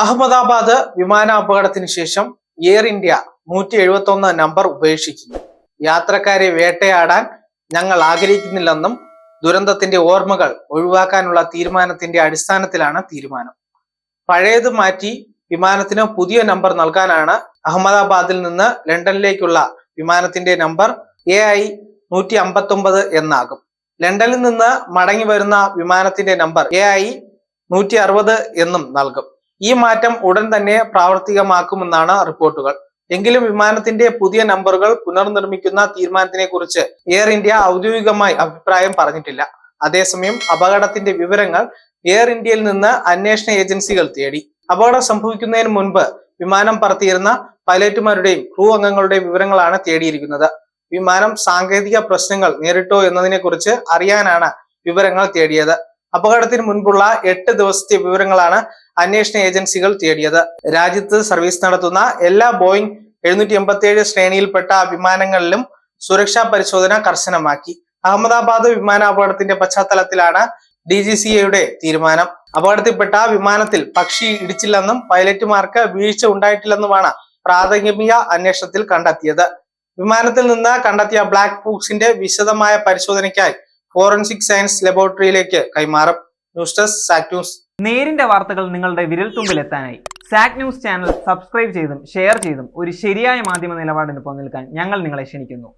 അഹമ്മദാബാദ് വിമാന അപകടത്തിന് ശേഷം എയർ ഇന്ത്യ നൂറ്റി എഴുപത്തൊന്ന് നമ്പർ ഉപേക്ഷിക്കുന്നു. യാത്രക്കാരെ വേട്ടയാടാൻ ഞങ്ങൾ ആഗ്രഹിക്കുന്നില്ലെന്നും ദുരന്തത്തിന്റെ ഓർമ്മകൾ ഒഴിവാക്കാനുള്ള തീരുമാനത്തിന്റെ അടിസ്ഥാനത്തിലാണ് തീരുമാനം. പഴയത് മാറ്റി വിമാനത്തിന് പുതിയ നമ്പർ നൽകാനാണ് അഹമ്മദാബാദിൽ നിന്ന് ലണ്ടനിലേക്കുള്ള വിമാനത്തിന്റെ നമ്പർ എ ഐ നൂറ്റി അമ്പത്തി ഒമ്പത് എന്നാകും. ലണ്ടനിൽ നിന്ന് മടങ്ങി വരുന്ന വിമാനത്തിന്റെ നമ്പർ എ ഐ നൂറ്റി അറുപത് എന്നും നൽകും. ഈ മാറ്റം ഉടൻ തന്നെ പ്രാവർത്തികമാക്കുമെന്നാണ് റിപ്പോർട്ടുകൾ. എങ്കിലും വിമാനത്തിന്റെ പുതിയ നമ്പറുകൾ പുനർനിർമ്മിക്കുന്ന തീരുമാനത്തിനെ കുറിച്ച് എയർ ഇന്ത്യ ഔദ്യോഗികമായി അഭിപ്രായം പറഞ്ഞിട്ടില്ല. അതേസമയം അപകടത്തിന്റെ വിവരങ്ങൾ എയർ ഇന്ത്യയിൽ നിന്ന് അന്വേഷണ ഏജൻസികൾ തേടി. അപകടം സംഭവിക്കുന്നതിന് മുൻപ് വിമാനം പറത്തിയിരുന്ന പൈലറ്റുമാരുടെയും ക്രൂ അംഗങ്ങളുടെയും വിവരങ്ങളാണ് തേടിയിരിക്കുന്നത്. വിമാനം സാങ്കേതിക പ്രശ്നങ്ങൾ നേരിട്ടോ എന്നതിനെ കുറിച്ച് അറിയാനാണ് വിവരങ്ങൾ തേടിയത്. അപകടത്തിന് മുൻപുള്ള എട്ട് ദിവസത്തെ വിവരങ്ങളാണ് അന്വേഷണ ഏജൻസികൾ തേടിയത്. രാജ്യത്ത് സർവീസ് നടത്തുന്ന എല്ലാ ബോയിങ് എഴുന്നൂറ്റി എൺപത്തി ഏഴ് ശ്രേണിയിൽപ്പെട്ട വിമാനങ്ങളിലും സുരക്ഷാ പരിശോധന കർശനമാക്കി. അഹമ്മദാബാദ് വിമാനാപകടത്തിന്റെ പശ്ചാത്തലത്തിലാണ് ഡി ജി സി എയുടെ തീരുമാനം. അപകടത്തിൽപ്പെട്ട വിമാനത്തിൽ പക്ഷി ഇടിച്ചില്ലെന്നും പൈലറ്റുമാർക്ക് വീഴ്ച ഉണ്ടായിട്ടില്ലെന്നുമാണ് പ്രാഥമിക അന്വേഷണത്തിൽ കണ്ടെത്തിയത്. വിമാനത്തിൽ നിന്ന് കണ്ടെത്തിയ ബ്ലാക്ക് ബോക്സിന്റെ വിശദമായ പരിശോധനയ്ക്കായി ഫോറൻസിക് സയൻസ് ലബോറട്ടറിയിലേക്ക് കൈമാറും. ന്യൂസ് ഡെസ്ക് സാക് ന്യൂസ് നേരിന്റെ വാർത്തകൾ നിങ്ങളുടെ വിരൽത്തുമ്പിൽ എത്താനായി. സാക് ന്യൂസ് ചാനൽ സബ്സ്ക്രൈബ് ചെയ്തും ഷെയർ ചെയ്തും ഒരു ശരിയായ മാധ്യമ നിലപാടിന് നിൽക്കാൻ ഞങ്ങൾ നിങ്ങളെ ക്ഷണിക്കുന്നു.